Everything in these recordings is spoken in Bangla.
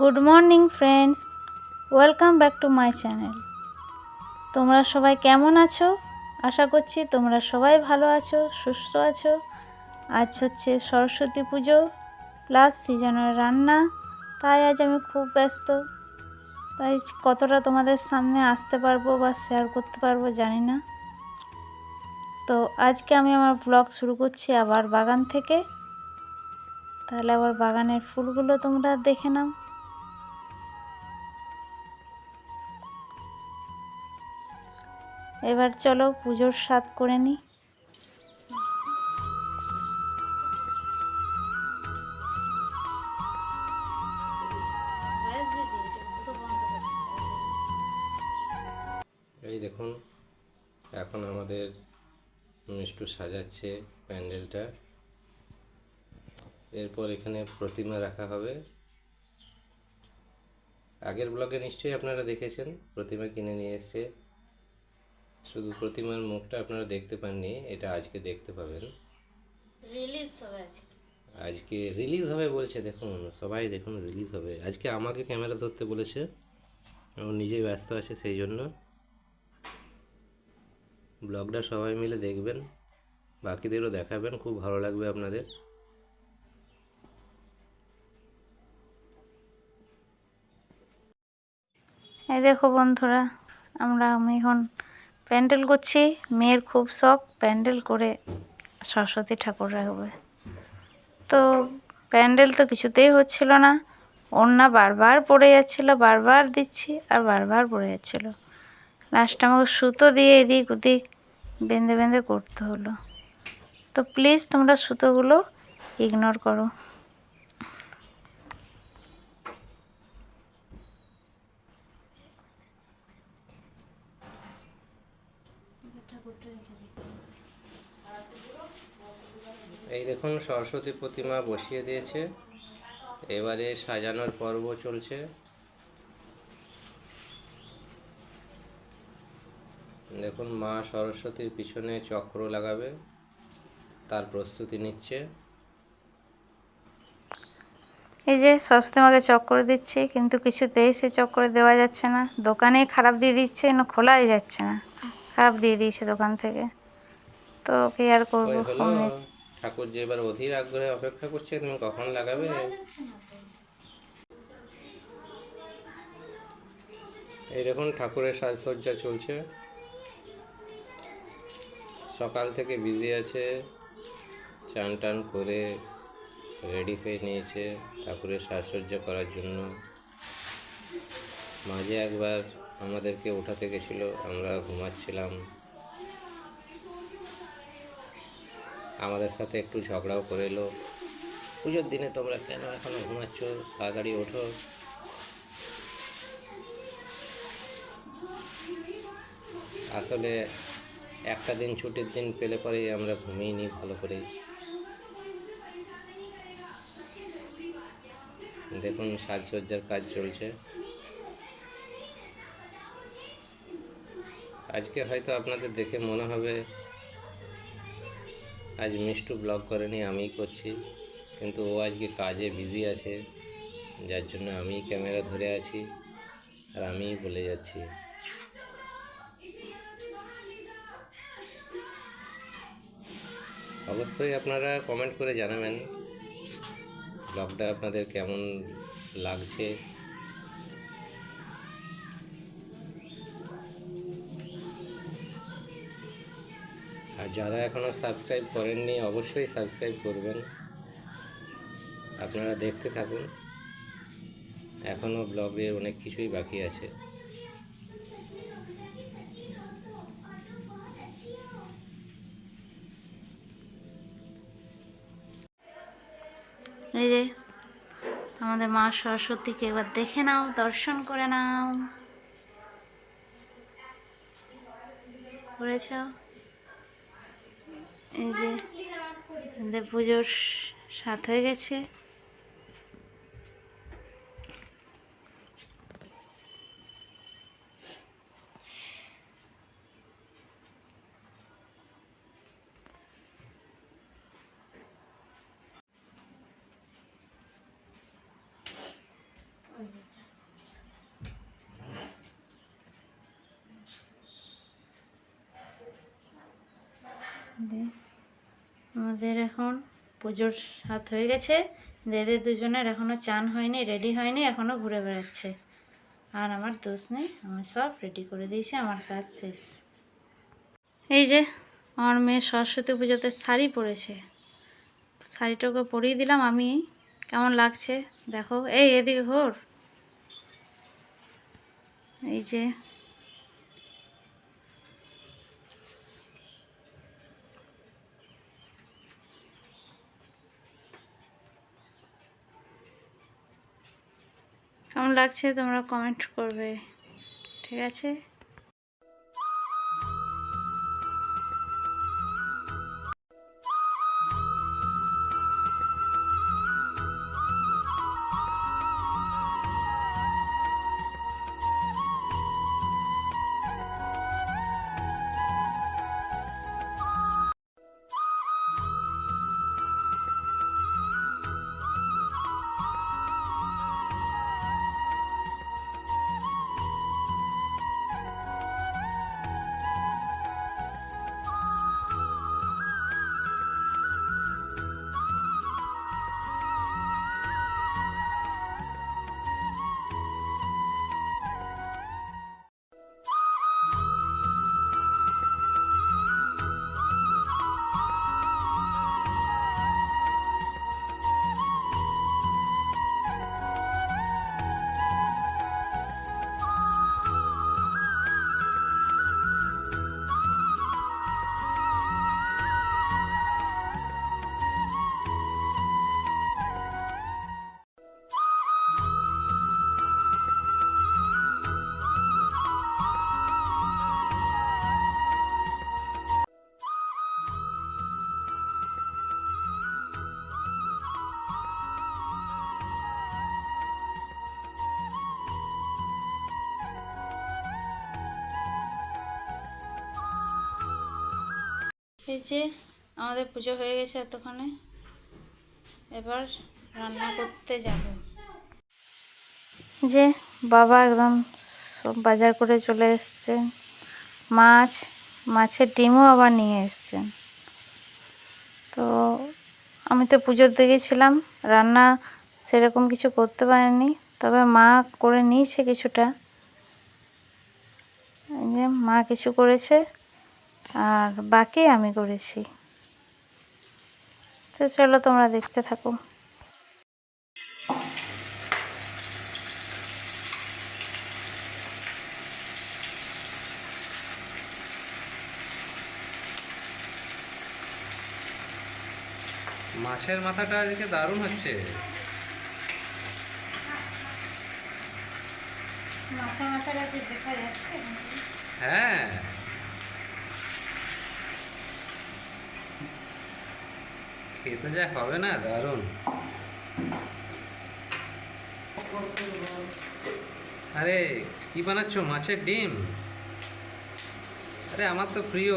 Good morning friends welcome back to my channel তোমরা সবাই কেমন আছো? আশা করছি তোমরা সবাই ভালো আছো, সুস্থ আছো। আজ হচ্ছে সরস্বতী পুজো প্লাস সিজনের রান্না। তাই আজ আমি খুব ব্যস্ত। তাই কতটা তোমাদের সামনে আসতে পারব বা শেয়ার করতে পারব জানি না। তো আজকে আমি আমার ব্লগ শুরু করছি আবার বাগান থেকে। তাহলে আবার বাগানের ফুলগুলো তোমরা দেখে নাও। এবার চলো পুজোর স্বাদ করে নিই। এই দেখুন, এখন আমাদের মিষ্টু সাজাচ্ছে প্যান্ডেলটা। এরপর এখানে প্রতিমা রাখা হবে। আগের ব্লগে নিশ্চয়ই আপনারা দেখেছেন, প্রতিমা কিনে নিয়ে এসছে। শুধু প্রতিমার মুখটা আপনারা দেখতে পাননি এটা আজকে দেখতে পাবেন। রিলিজ হবে আজকে। আজকে রিলিজ হবে বলছে দেখুন সবাই দেখুন রিলিজ হবে। আজকে আমাকে ক্যামেরা ধরতে বলেছে ও নিজেই ব্যস্ত আছে সেই জন্য। ব্লগটা সবাই মিলে দেখবেন বাকিদেরও দেখাবেন খুব ভালো লাগবে আপনাদের। এই দেখো বন্ধুরা আমরা আমি এখন প্যান্ডেল করছি, মেয়ের খুব শখ, প্যান্ডেল করে সরস্বতী ঠাকুর রাখবে। তো প্যান্ডেল তো কিছুতেই হচ্ছিল না, ওড়না বারবার পড়ে যাচ্ছিল, বারবার দিচ্ছি আর বারবার পড়ে যাচ্ছিল। লাস্টে আমাকে সুতো দিয়ে এদিক ওদিক বেঁধে বেঁধে করতে হলো। তো প্লিজ তোমরা সুতোগুলো ইগনোর করো এই দেখুন সরস্বতী প্রতিমা বসিয়ে দিয়েছে। এবারে সাজানোর পর্ব চলছে। দেখুন মা সরস্বতীর পিছনে চক্র লাগাবে তার প্রস্তুতি নিচ্ছে। এই যে সরস্বতী মাকে চক্কর দিচ্ছি কিন্তু কিছুতেই সে চক্কর দেওয়া যাচ্ছে না। দোকানে খারাপ দিয়ে দিচ্ছে না খোলাই যাচ্ছে না। খারাপ দিয়ে দিয়েছে দোকান থেকে। তো কি আর করব? ঠাকুর যে এবার অধীর আগ্রহে অপেক্ষা করছে, তুমি কখন লাগাবে? এই দেখুন, ঠাকুরের সাজসজ্জা চলছে। সকাল থেকে বিজি আছে, চান টান করে রেডি হয়ে নিয়েছে ঠাকুরের সাজসজ্জা করার জন্য। মাঝে একবার আমাদেরকে উঠাতে গেছিল, আমরা ঘুমাচ্ছিলাম। আমাদের সাথে একটু ঝগড়াও করে এলো। পুজোর দিনে তোমরা কেন এখনও ঘুমাচ্ছ? তাড়াতাড়ি ওঠো। আসলে একটা দিন ছুটির দিন পেলে পরেই আমরা ঘুমিয়ে নিই ভালো করে দেখুন, সাজসজ্জার কাজ চলছে। আজকে হয়তো আপনাদের দেখে মনে হবে আজ মিষ্টু ব্লগ করেনি, আমিই করছি। কিন্তু ও আজকে কাজে বিজি আছে, যার জন্য আমি ক্যামেরা ধরে আছি আর আমিই বলে যাচ্ছি। অবশ্যই আপনারা কমেন্ট করে জানাবেন, ব্লগটা আপনাদের কেমন লাগছে। আর যারা এখনও সাবস্ক্রাইব করেননি, অবশ্যই সাবস্ক্রাইব করবেন। আপনারা দেখতে থাকুন। এখনও ব্লগে অনেক কিছুই বাকি আছে। এই যে, আমাদের মা সরস্বতীকে এবার দেখে নাও, দর্শন করে নাও। করেছ? এই যে আমাদের পুজোর সাত হয়ে গেছে 네. আমাদের এখন পুজোর হাত হয়ে গেছে। এদের দুজনের এখনও চান হয়নি, রেডি হয়নি এখনও ঘুরে বেড়াচ্ছে। আর আমার দোষ নেই আমি সব রেডি করে দিয়েছি, আমার কাজ শেষ। এই যে, আমার মেয়ে সরস্বতী পুজোতে শাড়ি পরেছে। শাড়িটাকে পরিয়ে দিলাম আমি। কেমন লাগছে? দেখো, এই এদিকে ঘোর। এই যে কেমন লাগছে তোমরা কমেন্ট করবে ঠিক আছে? এই যে আমাদের পুজো হয়ে গেছে এতক্ষণে। এবার রান্না করতে যাব। যে বাবা একদম সব বাজার করে চলে এসছে। মাছ, মাছের ডিমও আবার নিয়ে এসছেন তো আমি তো পুজোর দিকে ছিলাম, রান্না সেরকম কিছু করতে পারিনি। তবে মা করে নিয়েছে কিছুটা। মা কিছু করেছে। আর বাকি আমি করেছি। তো চলো তোমরা দেখতে থাকো। মাছের মাথাটা আজকে দারুণ হচ্ছে। মাছের মাথাটা দেখা যাচ্ছে। হ্যাঁ। খেতে যা হবে না, দারুণ। আরে, কি বানাচ্ছ? মাছের ডিম? আরে, আমার তো প্রিয়।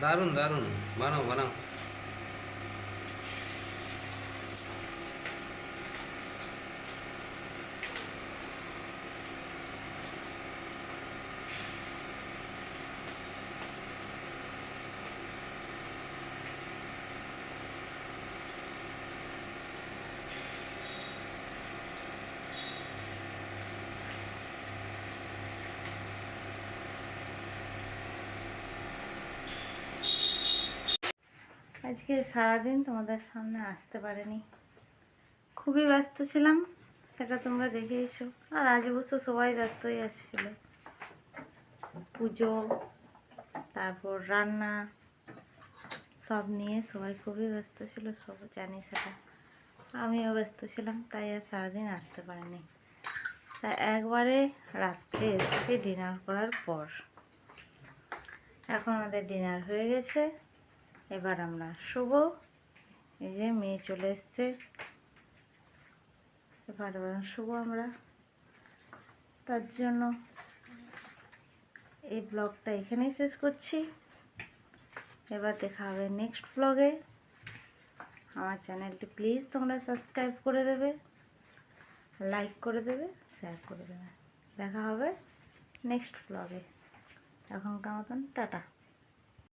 দারুণ দারুণ। বানাও বানাও। আজকে সারাদিন তোমাদের সামনে আসতে পারিনি। খুবই ব্যস্ত ছিলাম, সেটা তোমরা দেখেইছো আর আজ অবশ্য সবাই ব্যস্তই আসছিল। পুজো, তারপর রান্না, সব নিয়ে সবাই খুবই ব্যস্ত ছিল, সব জানি সেটা। আমিও ব্যস্ত ছিলাম, তাই আর সারাদিন আসতে পারিনি। তা একবারে রাত্রে এসেছি ডিনার করার পর। এখন আমাদের ডিনার হয়ে গেছে। এবার আমরা শুভ এই যে মেয়ে চলে এসছে। এবার শুভ আমরা। তার জন্য এই ব্লগটা এখানেই শেষ করছি। এবার দেখা হবে নেক্সট ব্লগে। আমার চ্যানেলটি প্লিজ তোমরা সাবস্ক্রাইব করে দেবে, লাইক করে দেবে, শেয়ার করে দেবে। দেখা হবে নেক্সট ব্লগে। এখনকার মতন টাটা।